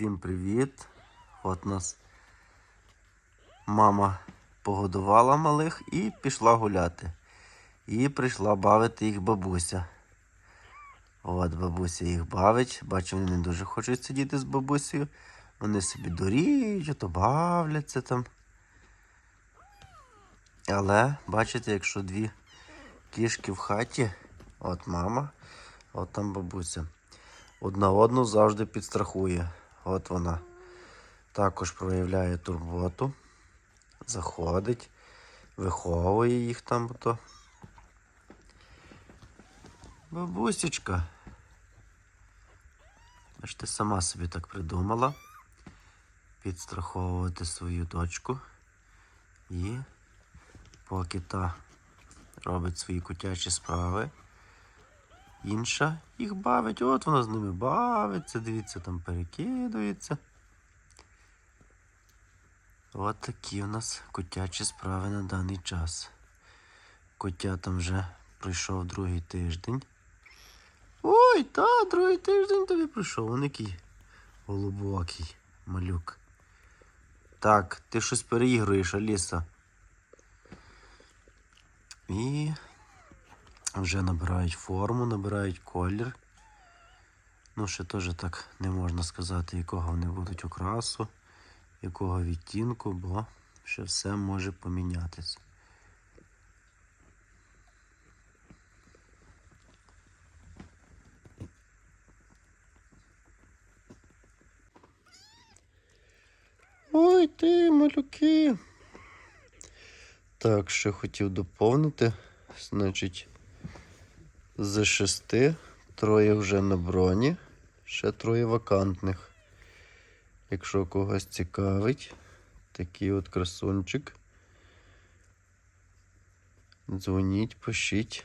Всім привіт! От нас мама погодувала малих і пішла гуляти. І прийшла бавити їх бабуся. От бабуся їх бавить. Бачу, вони не дуже хочуть сидіти з бабусею. Вони собі доріють, то бавляться там. Але бачите, якщо дві кішки в хаті, от мама, от там бабуся. Одна одну завжди підстрахує. От вона також проявляє турботу, заходить, виховує їх там. То. Бабусечка. Бачите, сама собі так придумала підстраховувати свою дочку. І поки та робить свої котячі справи, інша їх бавить. От вона з ними бавиться, дивіться, там перекидується. От такі у нас котячі справи на даний час. Котятам вже пройшов другий тиждень. Ой, та, другий тиждень тобі пройшов. Он який голубокий малюк. Так, ти щось переігруєш, Аліса. І вже набирають форму, набирають колір. Ну, ще теж так не можна сказати, якого вони будуть окрасу, якого відтінку, бо ще все може помінятися. Ой ти, малюки. Так, ще хотів доповнити. Значить, з шести троє вже на броні, ще троє вакантних. Якщо когось цікавить, такий от красунчик. Дзвоніть, пишіть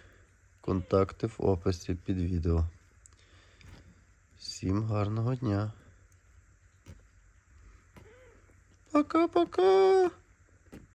контакти в описі під відео. Всім гарного дня! Пока-пока!